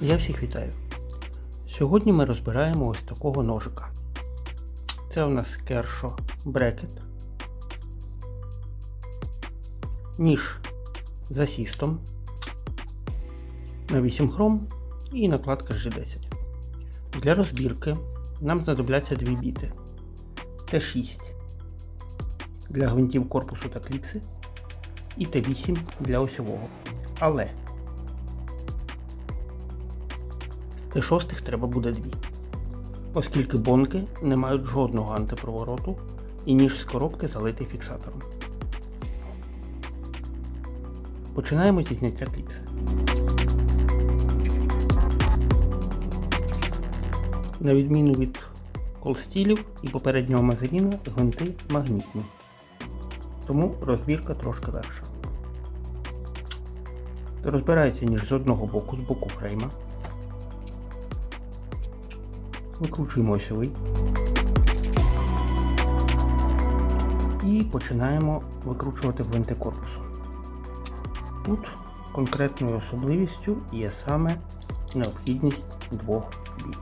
Я всіх вітаю. Сьогодні ми розбираємо ось такого ножика. Це у нас кершо брекет. Ніж з асістом на 8 хром і накладка G10. Для розбірки нам знадобляться дві біти. Т6 для гвинтів корпусу та кліпси і Т8 для осьового. Але Т6 треба буде дві. Оскільки бонки не мають жодного антипровороту і ніж з коробки залитий фіксатором. Починаємо зі зняття кліпси. На відміну від колстілів і попереднього мазеліна, гвинти магнітні. Тому розбірка трошки легша. Розбирається ніж з одного боку, з боку фрейма. Викручуємо осьовий. І починаємо викручувати гвинти корпусу. Тут конкретною особливістю є саме необхідність двох біт,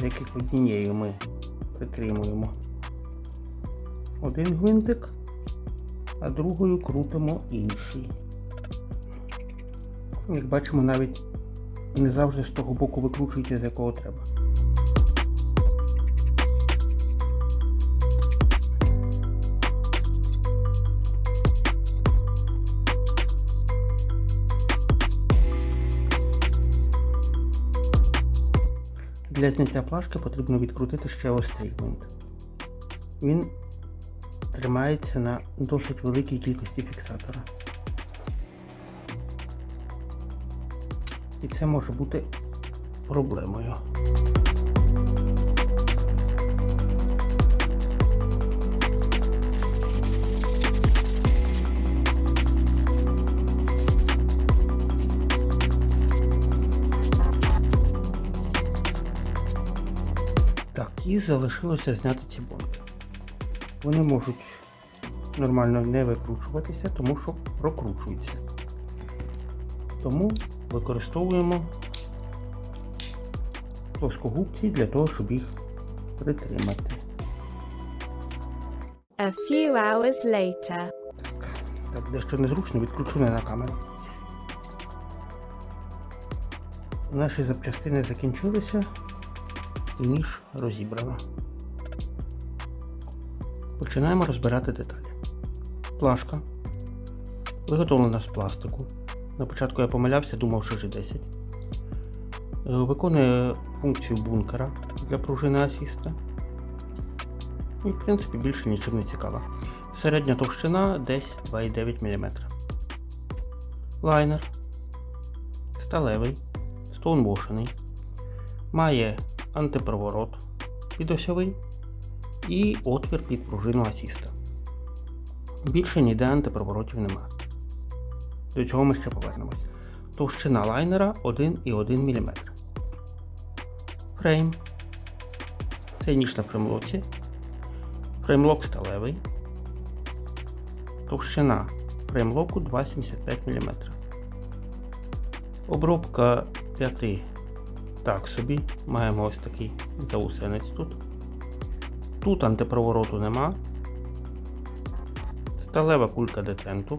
з яких однією ми притримуємо один гвинтик, а другою крутимо інший. Як бачимо, навіть не завжди з того боку викручується, з якого треба. Для зняття плашки потрібно відкрутити ще ось цей гвинт. Він тримається на досить великій кількості фіксатора. І це може бути проблемою. І залишилося зняти ці бонки. Вони можуть нормально не викручуватися, тому що прокручуються. Тому використовуємо плоскогубці для того, щоб їх притримати. A few hours later. Так, дещо незручно, відкручу не на камеру. Наші запчастини закінчилися ніж розібрано. Починаємо розбирати деталі. Плашка. Виготовлена з пластику. На початку я помилявся, думав, що G10. Е, Виконує функцію бункера для пружини асіста. І, в принципі, більше нічим не цікава. Середня товщина десь 2,9 мм. Лайнер. Сталевий. Стоунвошений. Має антипроворот підосьовий і отвір під пружину асіста. Більше ніде антипроворотів немає. До цього ми ще повернемось. Товщина лайнера 1,1 мм. Фрейм. Це ніж на фреймлоці. Фреймлок сталевий. Товщина фреймлоку 2,75 мм. Обробка 5 так собі. Маємо ось такий заусенець тут. Тут антипровороту нема. Сталева кулька детенту.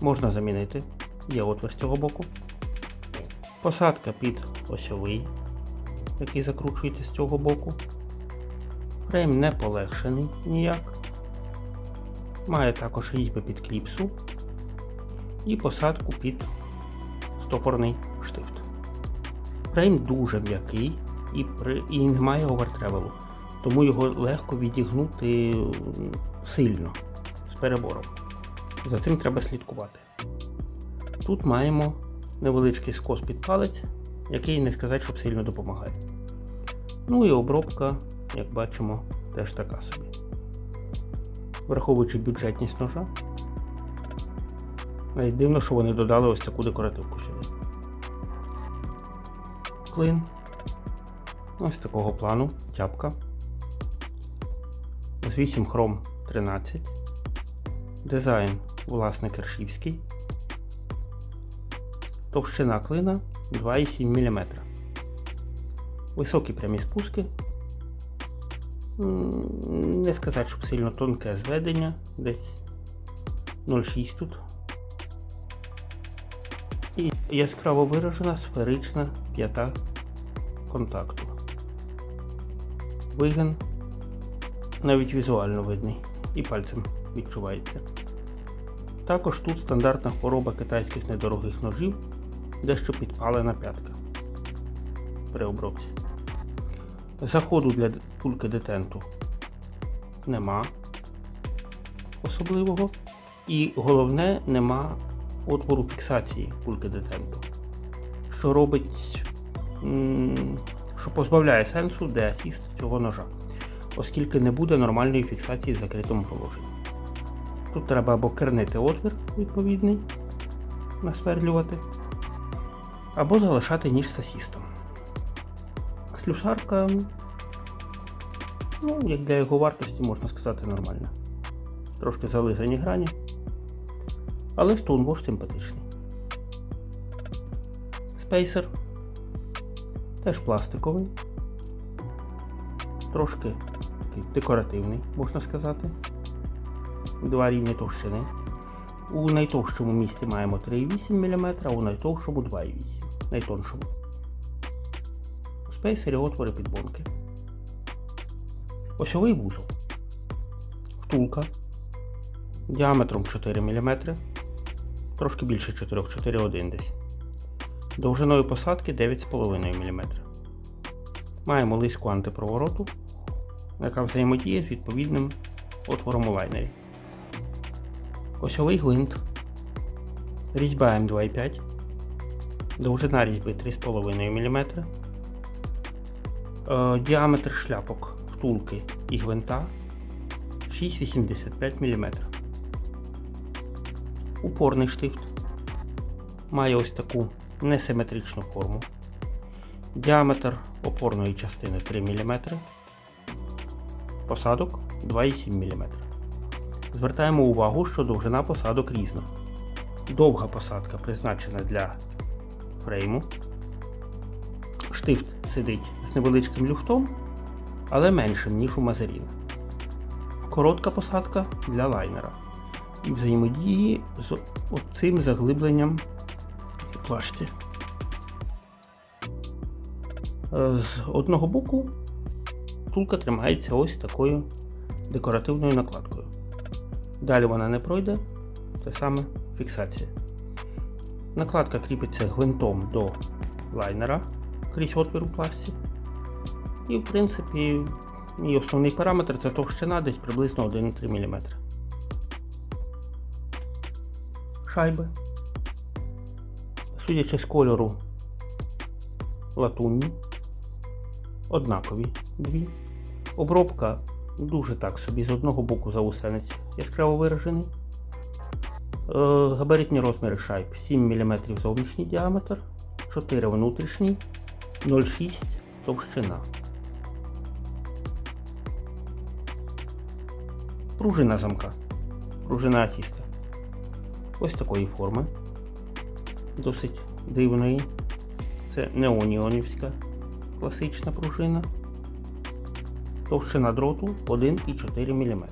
Можна замінити. Є отвір з цього боку. Посадка під осьовий, який закручується з цього боку. Фрейм не полегшений ніяк. Має також різьби під кліпсу і посадку під стопорний. Фрейм дуже м'який і, при... і не овертревелу, тому його легко відігнути сильно з перебором. За цим треба слідкувати. Тут маємо невеличкий скос під палець, який не сказати, щоб сильно допомагає. Ну і обробка, як бачимо, теж така собі. Враховуючи бюджетність ножа, навіть дивно, що вони додали ось таку декоративку сюди. Клин. Ось такого плану, тяпка. З 8 хром 13. Дизайн власне кершівський. Товщина клина 2,7 мм. Високі прямі спуски. Не сказати, щоб сильно тонке зведення, десь 0,6 тут. І яскраво виражена сферична п'ята контакту. Вигин навіть візуально видний і пальцем відчувається. Також тут стандартна хвороба китайських недорогих ножів, дещо підпалена п'ятка при обробці. Заходу для кульки детенту нема особливого. І головне, нема отвору фіксації кульки детенту, що робить, що позбавляє сенсу деасіст цього ножа, оскільки не буде нормальної фіксації в закритому положенні. Тут треба або кернити отвір відповідний, насверлювати, або залишати ніж з асістом. Слюсарка, ну, як для його вартості, можна сказати, нормальна. Трошки зализані грані, але стоунвош симпатичний. Спейсер теж пластиковий, трошки декоративний, можна сказати. Два рівні товщини. У найтовщому місці маємо 3,8 мм, а у найтовшому 2,8 найтоншому. Спейсері отвори підбонки. Осьовий вузол. Втулка діаметром 4 мм, трошки більше 4, 4,1 десь. Довжиною посадки 9,5 мм. Маємо лиску антипровороту, яка взаємодіє з відповідним отвором у лайнері. Осьовий гвинт. Різьба М2,5. Довжина різьби 3,5 мм. Е, діаметр шляпок втулки і гвинта 6,85 мм. Упорний штифт. Має ось таку несиметричну форму. Діаметр опорної частини 3 мм. Посадок 2,7 мм. Звертаємо увагу, що довжина посадок різна. Довга посадка призначена для фрейму. Штифт сидить з невеличким люфтом, але меншим, ніж у Мазеріна. Коротка посадка для лайнера. І взаємодії з цим заглибленням плашці. Е, З одного боку втулка тримається ось такою декоративною накладкою. Далі вона не пройде, це саме фіксація. Накладка кріпиться гвинтом до лайнера крізь отвір у плашці. І, в принципі, її основний параметр це товщина десь приблизно 1,3 мм. Шайби. Судячи з кольору латунні, однакові дві. Обробка дуже так собі, з одного боку заусенець яскраво виражений. Е, габаритні розміри шайб 7 мм зовнішній діаметр, 4 внутрішній, 0,6 товщина. Пружина замка. Пружина асіста. Ось такої форми. Досить дивної. Це неоніонівська класична пружина. Товщина дроту 1,4 мм.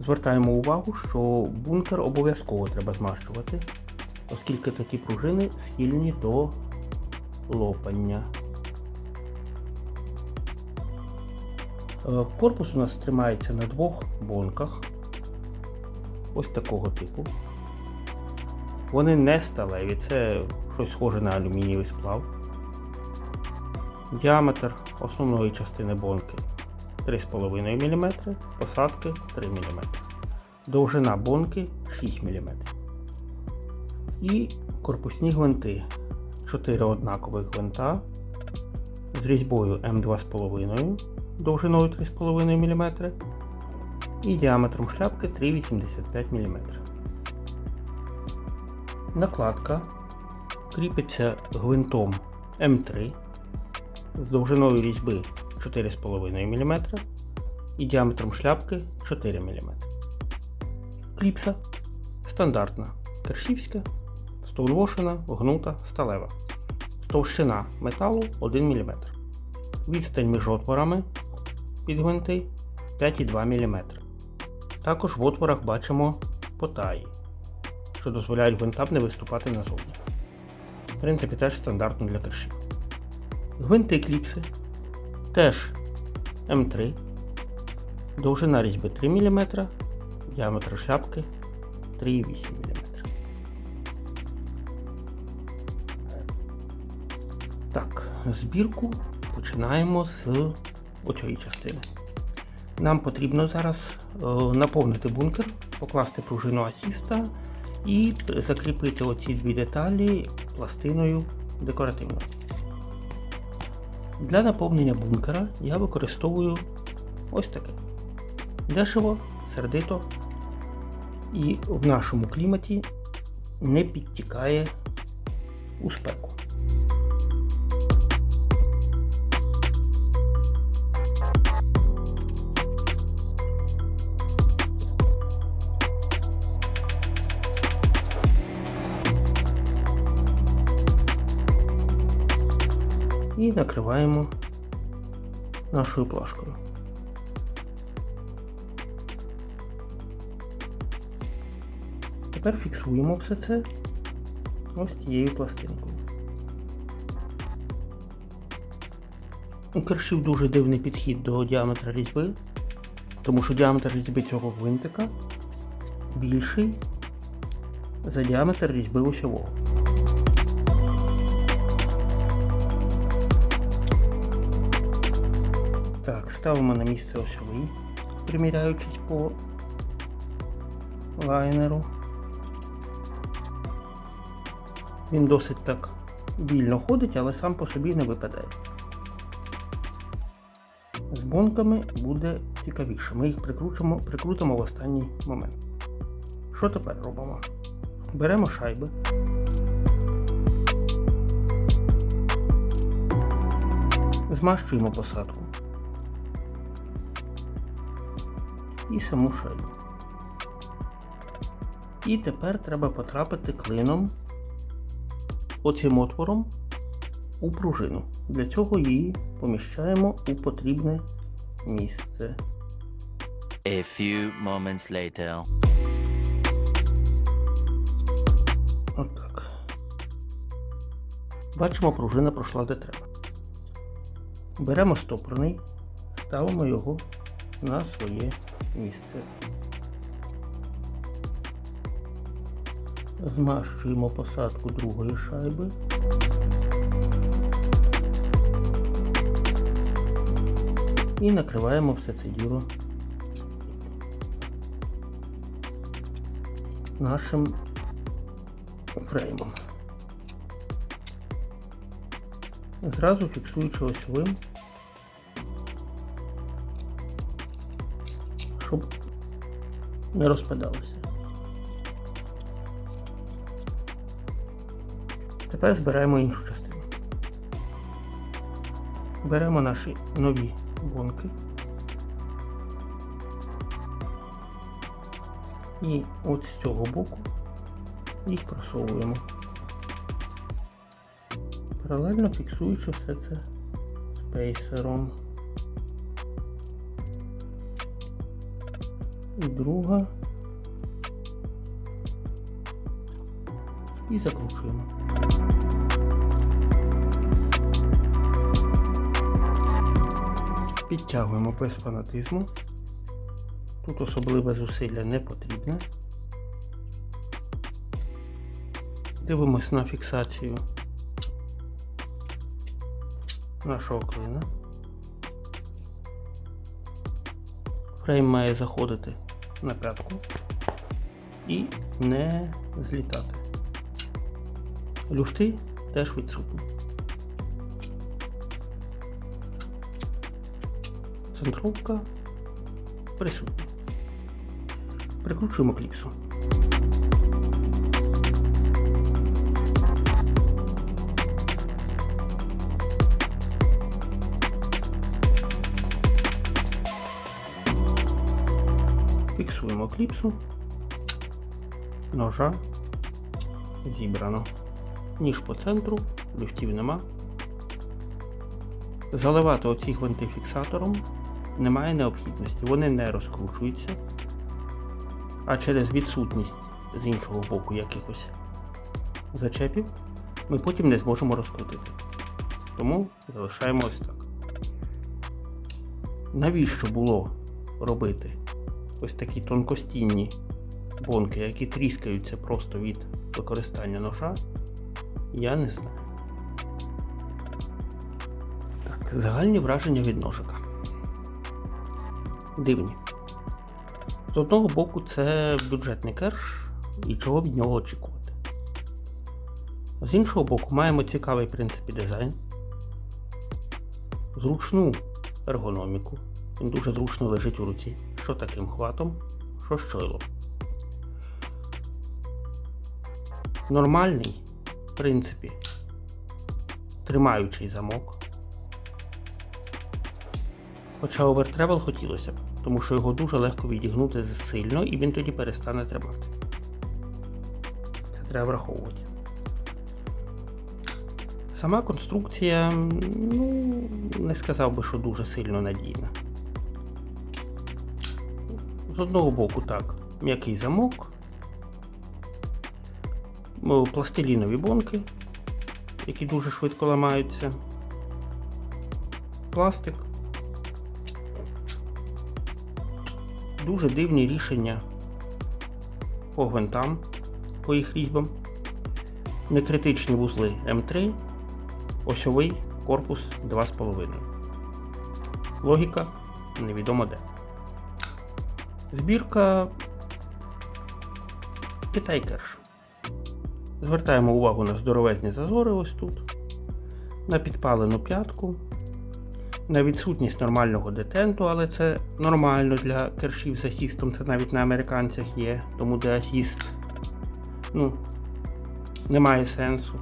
Звертаємо увагу, що бункер обов'язково треба змащувати, оскільки такі пружини схильні до лопання. Е, Корпус у нас тримається на двох бонках. Ось такого типу. Вони не сталеві, це щось схоже на алюмінієвий сплав. Діаметр основної частини бонки 3,5 мм, посадки 3 мм. Довжина бонки 6 мм. І корпусні гвинти. 4 однакових гвинта з різьбою М2,5 довжиною 3,5 мм і діаметром шляпки 3,85 мм. Накладка кріпиться гвинтом М3 з довжиною різьби 4,5 мм і діаметром шляпки 4 мм. Кліпса стандартна кершівська з гнута, сталева. Товщина металу 1 мм. Відстань між отворами під гвинти 5,2 мм. Також в отворах бачимо потаї, що дозволяють гвинтам не виступати назовні. В принципі, теж стандартно для кершів. Гвинти кліпси теж М3, довжина різьби 3 мм, діаметр шляпки 3,8 мм. Так, збірку починаємо з оцієї частини. Нам потрібно зараз е, наповнити бункер, покласти пружину асіста і закріпити оці дві деталі пластиною декоративною. Для наповнення бункера я використовую ось таке. Дешево, сердито і в нашому кліматі не підтікає у спеку. Накриваємо нашою плашкою. Тепер фіксуємо все це ось цією пластинкою. У кершів дуже дивний підхід до діаметра різьби, тому що діаметр різьби цього гвинтика більший за діаметр різьби осьового. Ставимо на місце осьовий, приміряючись по лайнеру. Він досить так вільно ходить, але сам по собі не випадає. З бонками буде цікавіше. Ми їх прикрутимо, прикрутимо в останній момент. Що тепер робимо? Беремо шайби. Змащуємо посадку. І саму шайбу. І тепер треба потрапити клином оцим отвором у пружину. Для цього її поміщаємо у потрібне місце. A few moments later. Отак. Бачимо, пружина пройшла де треба. Беремо стопорний, ставимо його на своє місце. Змащуємо посадку другої шайби. І накриваємо все це діло нашим фреймом. Зразу фіксуючи осьовим щоб не розпадалося. Тепер збираємо іншу частину. Беремо наші нові гонки і от з цього боку їх просовуємо. Паралельно фіксуючи все це спейсером. І друга. І закручуємо. Підтягуємо без фанатизму. Тут особливе зусилля не потрібне. Дивимось на фіксацію нашого клина. Фрейм має заходити на п'ятку і не злітати. Люфти теж відсутні. Центровка присутня. Прикручуємо кліпсу. Фіксуємо кліпсу, ножа Зібрано. Ніж по центру, люфтів нема. Заливати оці гвинти фіксатором немає необхідності, вони не розкручуються. А через відсутність з іншого боку якихось зачепів ми потім не зможемо розкрутити. Тому залишаємо ось так. Навіщо було робити ось такі тонкостінні бонки, які тріскаються просто від використання ножа, я не знаю. Так, загальні враження від ножика. Дивні. З одного боку, це бюджетний керш, і чого від нього очікувати. З іншого боку, маємо цікавий в принципі дизайн, зручну ергономіку. Він дуже зручно лежить у руці. Що таким хватом, що щойлом. Нормальний, в принципі, тримаючий замок. Хоча овертревел хотілося б, тому що його дуже легко відігнути сильно і він тоді перестане тримати. Це треба враховувати. Сама конструкція, ну, не сказав би, що дуже сильно надійна. З одного боку, так, м'який замок, пластилінові бонки, які дуже швидко ламаються, пластик. Дуже дивні рішення по гвинтам, по їх різьбам. Некритичні вузли М3, осьовий корпус 2,5. Логіка невідомо де. Збірка Китай керш. Звертаємо увагу на здоровезні зазори ось тут, на підпалену п'ятку, на відсутність нормального детенту, але це нормально для кершів з асістом, це навіть на американцях є, тому де асіст ну, немає сенсу.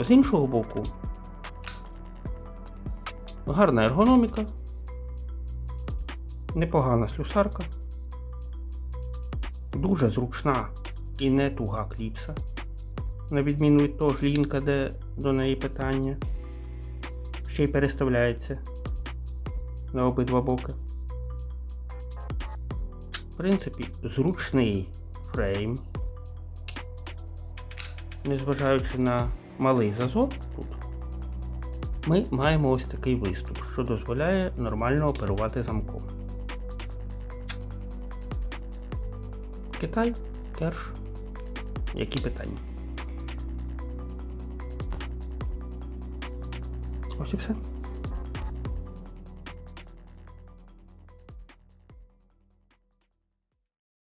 З іншого боку, гарна ергономіка, непогана слюсарка, дуже зручна і не туга кліпса, на відміну від того ж лінка, де до неї питання, ще й переставляється на обидва боки. В принципі, зручний фрейм, незважаючи на малий зазор тут, ми маємо ось такий виступ, що дозволяє нормально оперувати замком. Китай, керш. Які питання? Ось і все.